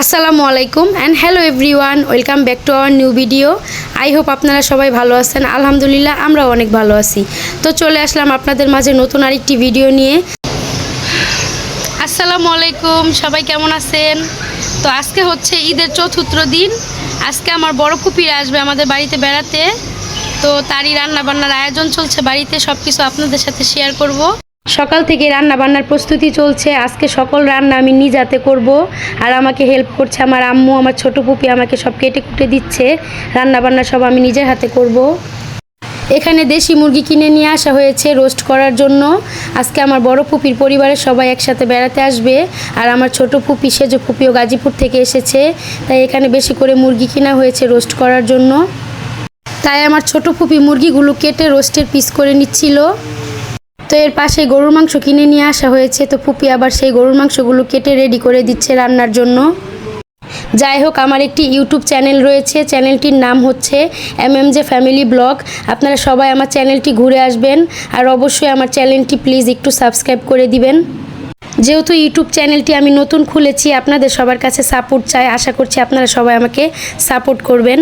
আসসালামু আলাইকুম and hello everyone welcome back to our new video I hope আপনারা সবাই ভালো আছেন। আলহামদুলিল্লাহ, আমরাও অনেক ভালো আছি। তো চলে আসলাম আপনাদের মাঝে নতুন আরেকটি ভিডিও নিয়ে। আসসালামু আলাইকুম, সবাই কেমন আছেন? তো আজকে হচ্ছে ঈদের চতুর্থ দিন। আজকে আমার বড় ফুপিরা আসবে আমাদের বাড়িতে বেড়াতে। তো তারই রান্না বান্নার আয়োজন চলছে বাড়িতে সব কিছু আপনাদের সাথে শেয়ার করব। সকাল থেকে রান্না বান্নার প্রস্তুতি চলছে। আজকে সকল রান্না আমি নিজ হাতে করব। আর আমাকে হেল্প করছে আমার আম্মু, আমার ছোট পুপি আমাকে সব কেটে কুটে দিচ্ছে। রান্না বান্না সব আমি নিজের হাতে করব। এখানে দেশি মুরগি কিনে নিয়ে আসা হয়েছে রোস্ট করার জন্য। আজকে আমার বড় ফুপির পরিবারের সবাই একসাথে বেড়াতে আসবে। আর আমার ছোট ফুপি সেজো ফুপিও গাজীপুর থেকে এসেছে, তাই এখানে বেশি করে মুরগি কিনা হয়েছে রোস্ট করার জন্য। তাই আমার ছোট ফুপি মুরগিগুলো কেটে রোস্টের পিস করে নিচ্ছিল। তো এর পাশে গরুর মাংস কিনে নিয়ে আসা হয়েছে। তো ফুপি আবার সেই গরুর মাংসগুলো কেটে রেডি করে দিচ্ছে রান্নার জন্য। যাই হোক, আমার একটি ইউটিউব চ্যানেল রয়েছে। চ্যানেলটির নাম হচ্ছে M M J family vlog. আপনারা সবাই আমার চ্যানেলটি ঘুরে আসবেন। আর অবশ্যই আমার চ্যানেলটি প্লিজ একটু সাবস্ক্রাইব করে দিবেন। যেহেতু ইউটিউব চ্যানেলটি আমি নতুন খুলেছি, আপনাদের সবার কাছে সাপোর্ট চাই। আশা করছি আপনারা সবাই আমাকে সাপোর্ট করবেন।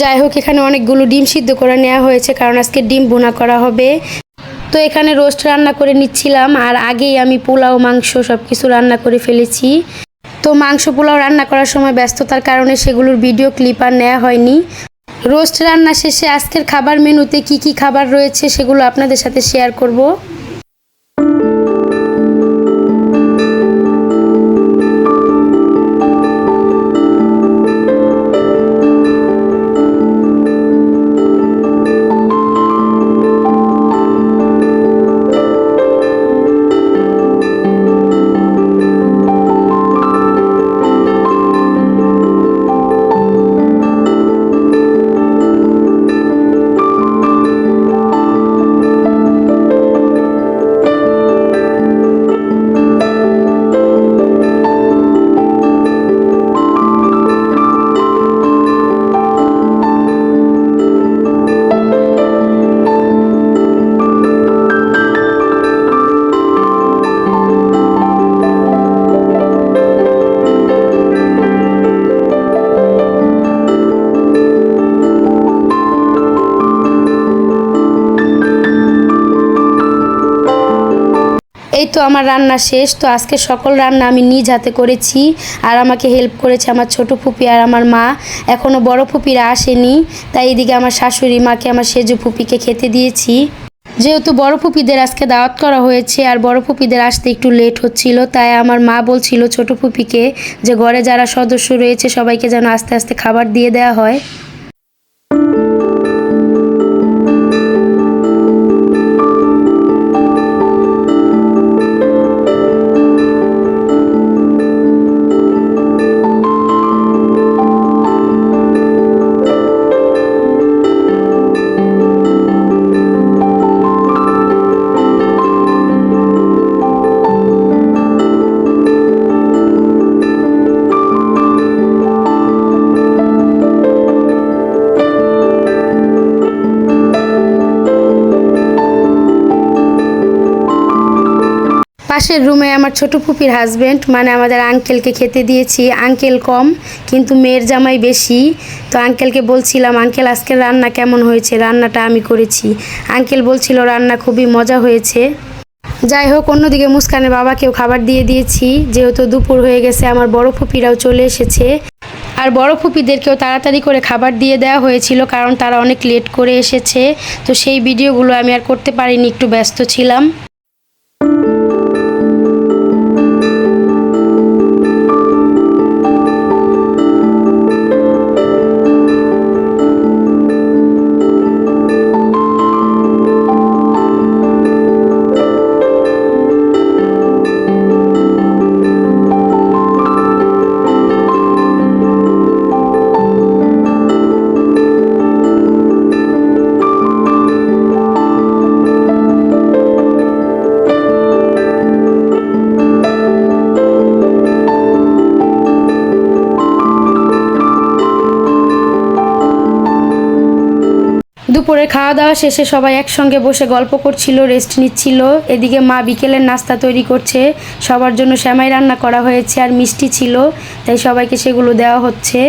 যাই হোক, এখানে অনেকগুলো ডিম সিদ্ধ করে নেওয়া হয়েছে। কারণ আজকে ডিম বোনা করা হবে। তো এখানে রোস্ট রান্না করে নিচ্ছিলাম আর আগেই আমি পোলাও, মাংস সব কিছু রান্না করে ফেলেছি। তো মাংস, পোলাও রান্না করার সময় ব্যস্ততার কারণে সেগুলোর ভিডিও ক্লিপ আর নেওয়া হয়নি। রোস্ট রান্না শেষে আজকের খাবার মেনুতে কি কি খাবার রয়েছে সেগুলো আপনাদের সাথে শেয়ার করব। এই তো আমার রান্না শেষ, তো আজকে সকল রান্না আমি নিজ হাতে করেছি। আর আমাকে হেল্প করেছে আমার ছোট ফুপি আর আমার মা। এখনও বড় ফুপিরা আসেনি, তাই এদিকে আমার শাশুড়ি মাকে, আমার সেজু ফুপিকে খেতে দিয়েছি। যেহেতু বড় ফুপিদের আজকে দাওয়াত করা হয়েছে, আর বড় ফুপিদের আসতে একটু লেট হচ্ছিল, তাই আমার মা বলছিল ছোট ফুপিকে যে ঘরে যারা সদস্য রয়েছে, সবাইকে যেন আস্তে আস্তে খাবার দিয়ে দেওয়া হয়। পাশের রুমে আমার ছোট ফুপির হাজবেন্ড মানে আমাদের আঙ্কেলকে খেতে দিয়েছি। আঙ্কেল কম, কিন্তু মেয়ের জামাই বেশি। তো আঙ্কেলকে বলছিলাম আঙ্কেল আজকের রান্না কেমন হয়েছে? রান্নাটা আমি করেছি। আঙ্কেল বলছিল, রান্না খুবই মজা হয়েছে। যাই হোক, অন্যদিকে মুস্কানের বাবাকেও খাবার দিয়ে দিয়েছি। যেহেতু দুপুর হয়ে গেছে, আমার বড় ফুপিরাও চলে এসেছে। আর বড় ফুপিদেরকেও তাড়াতাড়ি করে খাবার দিয়ে দেওয়া হয়েছিল, কারণ তারা অনেক লেট করে এসেছে। তো সেই ভিডিওগুলো আমি আর করতে পারিনি, একটু ব্যস্ত ছিলাম। দুপুরে খাওয়া দাওয়া শেষে সবাই একসঙ্গে বসে গল্প করছিল রেস্ট নিচ্ছিল। এদিকে মা বিকেলের নাস্তা তৈরি করছে। সবার জন্য শ্যামাই রান্না করা হয়েছে আর মিষ্টি ছিল, তাই সবাইকে সেগুলো দেওয়া হচ্ছে।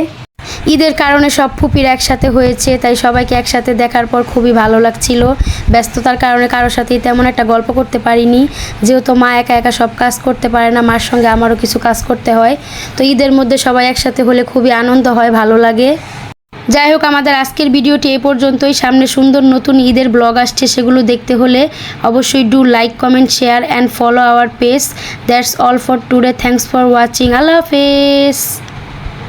ঈদের কারণে সব ফুপির একসাথে হয়েছে, তাই সবাইকে একসাথে দেখার পর খুবই ভালো লাগছিল। ব্যস্ততার কারণে কারোর সাথেই তেমন একটা গল্প করতে পারিনি। যেহেতু মা একা একা সব কাজ করতে পারে না, মার সঙ্গে আমারও কিছু কাজ করতে হয়। তো ঈদের মধ্যে সবাই একসাথে হলে খুবই আনন্দ হয়, ভালো লাগে। যাই হোক, আমাদের আজকের ভিডিওটি এ পর্যন্তই। সামনে সুন্দর নতুন ঈদের ব্লগ আসছে, সেগুলো দেখতে হলে অবশ্যই do like comment share and follow our page that's all for today thanks for watching আল্লাহ হাফেজ।